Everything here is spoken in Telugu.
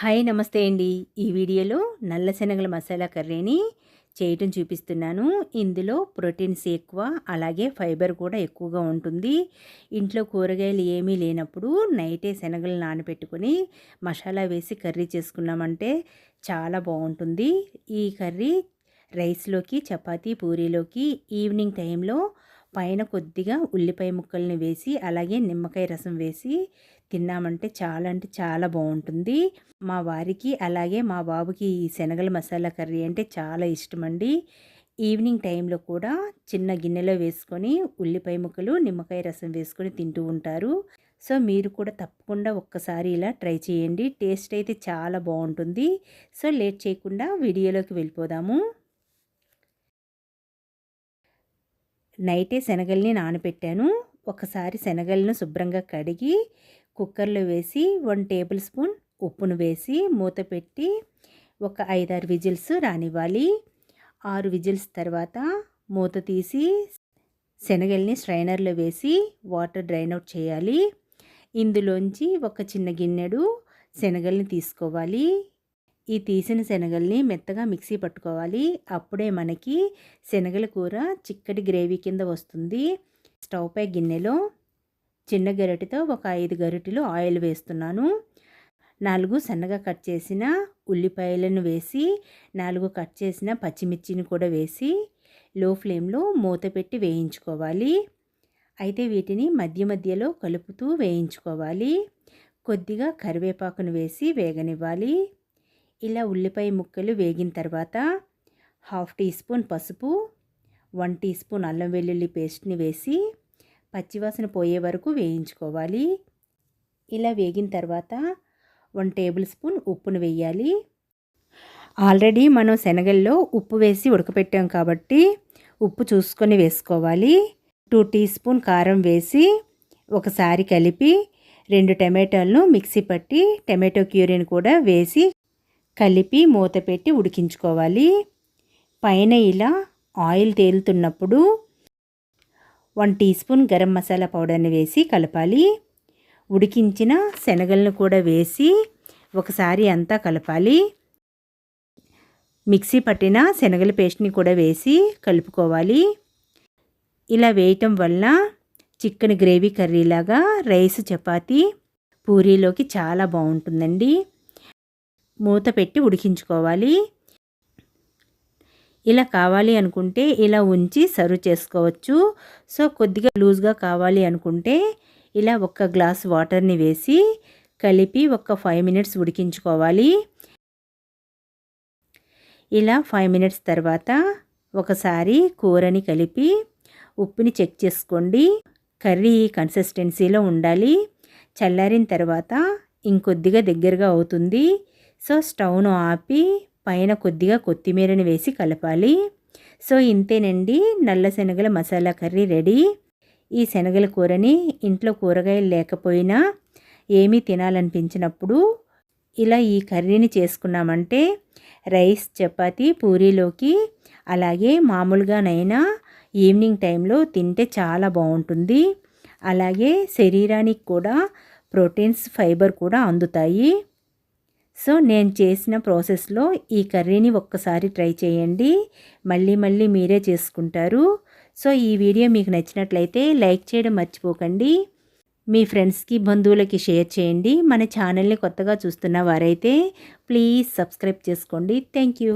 హాయ్ నమస్తే అండి. ఈ వీడియోలో నల్ల శనగల మసాలా కర్రీని చేయటం చూపిస్తున్నాను. ఇందులో ప్రోటీన్స్ ఎక్కువ అలాగే ఫైబర్ కూడా ఎక్కువగా ఉంటుంది. ఇంట్లో కూరగాయలు ఏమీ లేనప్పుడు నైటే శనగలు నానబెట్టుకొని మసాలా వేసి కర్రీ చేసుకున్నామంటే చాలా బాగుంటుంది. ఈ కర్రీ రైస్లోకి చపాతీ పూరీలోకి ఈవినింగ్ టైంలో పైన కొద్దిగా ఉల్లిపాయ ముక్కల్ని వేసి అలాగే నిమ్మకాయ రసం వేసి తిన్నామంటే చాలా అంటే చాలా బాగుంటుంది మా వారికి అలాగే మా బాబుకి ఈ శనగల మసాలా కర్రీ అంటే చాలా ఇష్టమండి. ఈవినింగ్ టైంలో కూడా చిన్న గిన్నెలో వేసుకొని ఉల్లిపాయ ముక్కలు నిమ్మకాయ రసం వేసుకొని తింటూ ఉంటారు. సో మీరు కూడా తప్పకుండా ఒక్కసారి ఇలా ట్రై చేయండి. టేస్ట్ అయితే చాలా బాగుంటుంది సో లేట్ చేయకుండా వీడియోలోకి వెళ్ళిపోదాము. నైటే శనగల్ని నానబెట్టాను ఒకసారి శనగలను శుభ్రంగా కడిగి కుక్కర్లో వేసి వన్ టేబుల్ స్పూన్ ఉప్పును వేసి మూత పెట్టి ఒక ఐదారు విజిల్స్ రానివ్వాలి. ఆరు విజిల్స్ తర్వాత మూత తీసి శనగల్ని స్ట్రైనర్లో వేసి వాటర్ డ్రైన్ అవుట్ చేయాలి. ఇందులోంచి ఒక చిన్న గిన్నెడు శనగల్ని తీసుకోవాలి. ఈ తీసిన శనగల్ని మెత్తగా మిక్సీ పట్టుకోవాలి. అప్పుడే మనకి శనగల కూర చిక్కటి గ్రేవీ కింద వస్తుంది. స్టవ్ పై గిన్నెలో చిన్న గరిటెతో ఒక ఐదు గరిటెలు ఆయిల్ వేస్తున్నాను. నాలుగు సన్నగా కట్ చేసిన ఉల్లిపాయలను వేసి నాలుగు కట్ చేసిన పచ్చిమిర్చిని కూడా వేసి లో ఫ్లేమ్లో మూత పెట్టి వేయించుకోవాలి. అయితే వీటిని మధ్య మధ్యలో కలుపుతూ వేయించుకోవాలి. కొద్దిగా కరివేపాకును వేసి వేగనివ్వాలి. ఇలా ఉల్లిపాయ ముక్కలు వేగిన తర్వాత హాఫ్ టీ స్పూన్ పసుపు వన్ టీ స్పూన్ అల్లం వెల్లుల్లి పేస్ట్ని వేసి పచ్చివాసన పోయే వరకు వేయించుకోవాలి. ఇలా వేగిన తర్వాత వన్ టేబుల్ స్పూన్ ఉప్పును వేయాలి. ఆల్రెడీ మనం శనగల్లో ఉప్పు వేసి ఉడకపెట్టాం కాబట్టి ఉప్పు చూసుకొని వేసుకోవాలి. టూ టీ స్పూన్ కారం వేసి ఒకసారి కలిపి రెండు టమాటాలను మిక్సీ పట్టి టమాటో క్యూరీని కూడా వేసి కలిపి మూత పెట్టి ఉడికించుకోవాలి. పైన ఇలా ఆయిల్ తేలుతున్నప్పుడు one teaspoon garam masala పౌడర్ని వేసి కలపాలి. ఉడికించిన శనగలను కూడా వేసి ఒకసారి అంతా కలపాలి. మిక్సీ పట్టిన శనగల పేస్ట్ని కూడా వేసి కలుపుకోవాలి. ఇలా వేయటం వల్ల చికెన్ గ్రేవీ కర్రీలాగా రైస్ చపాతీ పూరీలోకి చాలా బాగుంటుందండి. మూత పెట్టి ఉడికించుకోవాలి. ఇలా కావాలి అనుకుంటే ఇలా ఉంచి సర్వ్ చేసుకోవచ్చు. సో కొద్దిగా లూజ్గా కావాలి అనుకుంటే ఇలా ఒక గ్లాస్ వాటర్ని వేసి కలిపి ఒక ఫైవ్ మినిట్స్ ఉడికించుకోవాలి. ఇలా ఫైవ్ మినిట్స్ తర్వాత ఒకసారి కూరని కలిపి ఉప్పుని చెక్ చేసుకోండి. కర్రీ కన్సిస్టెన్సీలో ఉండాలి. చల్లారిన తర్వాత ఇంకొద్దిగా దగ్గరగా అవుతుంది. సో స్టవ్ను ఆపి పైన కొద్దిగా కొత్తిమీరని వేసి కలపాలి. సో ఇంతేనండి. నల్ల శనగల మసాలా కర్రీ రెడీ. ఈ శనగల కూరని ఇంట్లో కూరగాయలు లేకపోయినా ఏమీ తినాలనిపించినప్పుడు ఇలా ఈ కర్రీని చేసుకున్నామంటే రైస్ చపాతి పూరీలోకి అలాగే మామూలుగానైనా ఈవినింగ్ టైంలో తింటే చాలా బాగుంటుంది. అలాగే శరీరానికి కూడా ప్రోటీన్స్ ఫైబర్ కూడా అందుతాయి. సో నేను చేసిన ప్రాసెస్లో ఈ కర్రీని ఒక్కసారి ట్రై చేయండి. మళ్ళీ మళ్ళీ మీరే చేసుకుంటారు. సో ఈ వీడియో మీకు నచ్చినట్లయితే లైక్ చేయడం మర్చిపోకండి. మీ ఫ్రెండ్స్కి బంధువులకి షేర్ చేయండి. మన ఛానల్ని కొత్తగా చూస్తున్న వారైతే ప్లీజ్ సబ్స్క్రైబ్ చేసుకోండి. Thank you.